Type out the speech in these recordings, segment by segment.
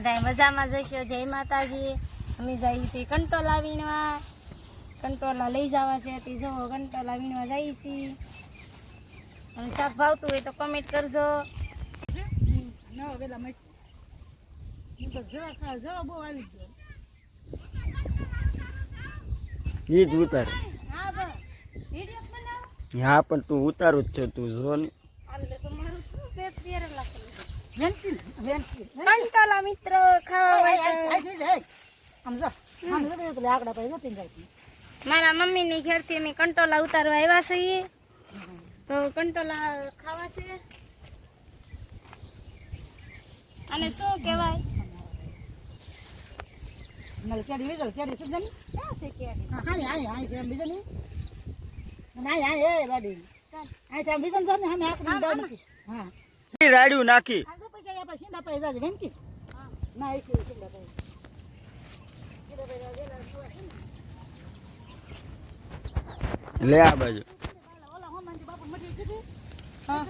બધા મજામાં જશો? જય માતાજી. અમે જઈએ છીએ કંટોલા વીણવા. કંટોલા લઈ જવા છે. તે જો કંટોલા વીણવા જઈએ છીએ. અને શાક ભાવતું હોય તો કમેન્ટ કરજો. ઈ જ ઉતાર. હા બસ. વીડિયો બનાવો. હા પણ તું ઉતારું જ છે. તું જો ને આલે તો મારું શું પેટ પહેરેલા છે વેનકી વેનકી કંટોલા મિત્ર ખાવા મમ્મી ની ઘેર મારા ઘેરથી અમે કંટોલા ઉતારવા આવ્યા છીએ. તો કંટોલા ખાવા છે. અને શું કહેવાય? નલ કેડી વિજલ કેડી સુજની ક્યાં છે કેરી હા હા હા હા છે બીજો ના હા એ બાડી. આ ત્યાં બીજો જો ને હમે આખરી દો હા. રાડ્યું નાખી. આ આપણે સિંડા પૈસા જાજે વેનકી ના એ છે પૈસા લે આ બાજુ. કે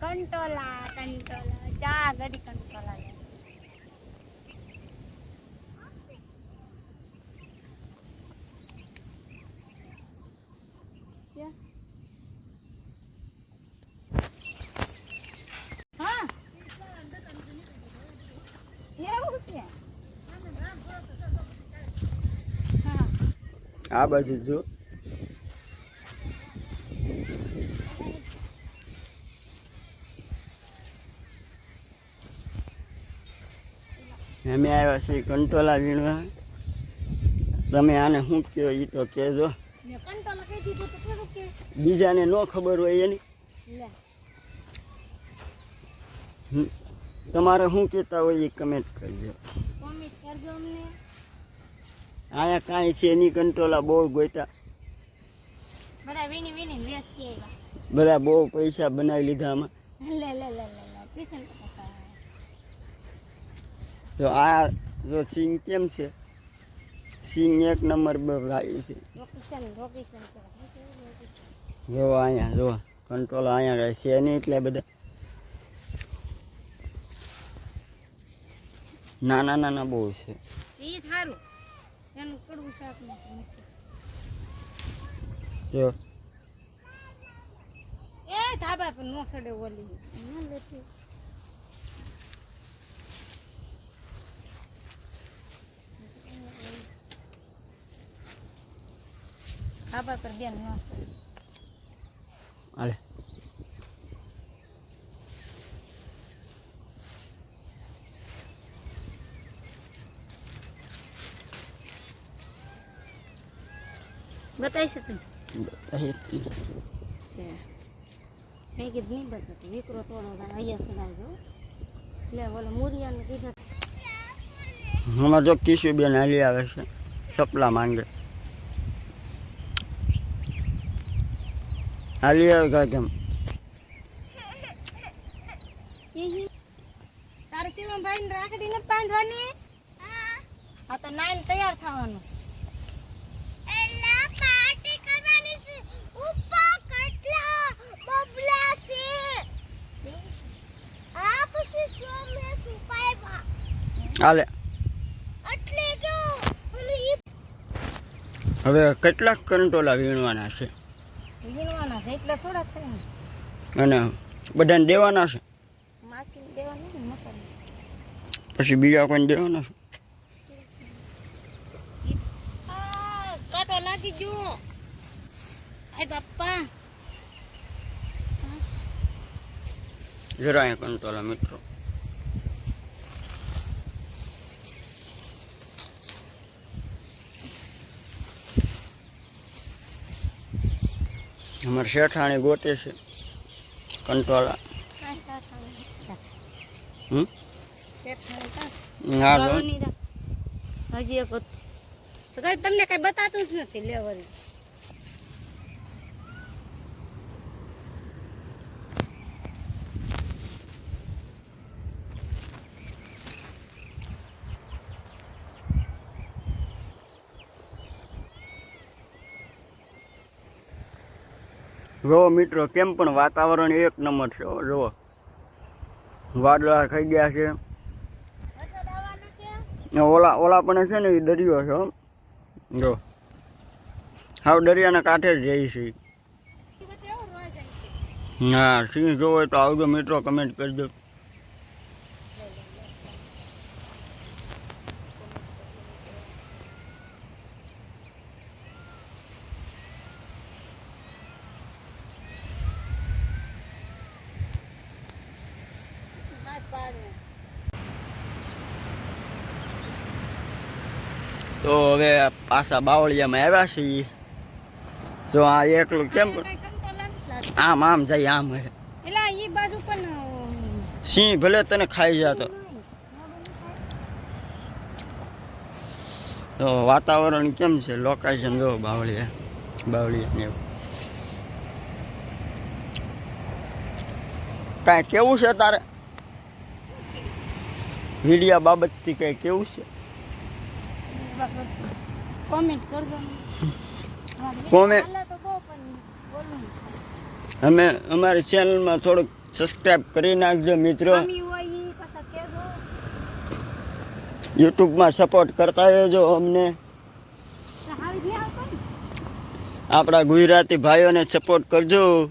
કંટોલા કંટોલા ચા ઘડી કંટોલા લે. છે? હા એવું છે હા આ બાજુ જો. અમે આવ્યા છીએ કંટોલા વીણવા. તમે આને શું કહો એ તો કહેજો. બીજાને ન ખબર હોય એની. તમારે શું કહેતા હોય એ કમેન્ટ કરજો અહીંયા કાંઈ છે એની કંટ્રોલા બહુ ગોઈતા બધા બહુ પૈસા બનાવી લીધા આમાં. તો આ જો સિંગ કેમ છે? સિંગ એક નંબર ભાઈ છે. લોકેશન લોકેશન જો અહીંયા જો કંટ્રોલ અહીંયા કાંઈ છે નહીં એટલે બધા નાના નાના બહુ છે. એ સારું એનું કડવું શાક જો. એ ધાબા પર નો સડે ઓલી. ન લેતી ધાબા પર બેન નો સડે. હાલે. બતાવી છે. તું મેં કીધું નહીં બતાવતી વિકરો તોડો અહીંયા સડાવજો એટલે બોલો મુરિયાને કીધું. હમણાં જો કિશુબેન હાલી આવે છે સપલા માંગે. હાલી આવે કાંઈ કેમ? તારે સીમા ભાઈ રાખડી ને બાંધવાની? હા તો નાઈન તૈયાર થવાનું. હાલે. હવે કેટલાક કંટોલા વીણવાના છે. વીણવાના છે એટલે થોડા થાય અને બધાને દેવાના છે? પછી બીજા કોઈને દેવાના છે? કાંટો લાગી ગયો. આય બાપા. જરા કંટોલા મિત્રો. અમારે શેઠાણી ગોતે છે કંટોળા. હા. હજી એક તમને કઈ બતાતું જ નથી લેવરી જો મિત્રો કેમ પણ વાતાવરણ એક નંબર છે જુઓ. વાદળા થઈ ગયા છે. ઓલા ઓલા પણ છે ને એ દરિયો છે હો. જો. હાવ દરિયાના કાંઠે જ જઈ છે. હા સિંહ જોવો હોય તો આવજો મિત્રો કમેન્ટ કરજો. તો હવે પાછા બાવળિયામાં આવ્યા છીએ. જો આ એકલું કેમ. આમ આમ જાય આમ સિંહ ભલે તને ખાઈ જતો. તો વાતાવરણ કેમ છે? લોકેશન જો બાવળિયા બાવળિયા ને કાંઈ કેવું છે તારે? વિડિયા બાબતથી કંઈ કેવું છે? કોમેન્ટ કરજો. અમે અમારી ચેનલમાં થોડુંક સબસ્ક્રાઈબ કરી નાખજો મિત્રો. યુટ્યુબમાં સપોર્ટ કરતા રહેજો અમને. આપણા ગુજરાતી ભાઈઓને સપોર્ટ કરજો.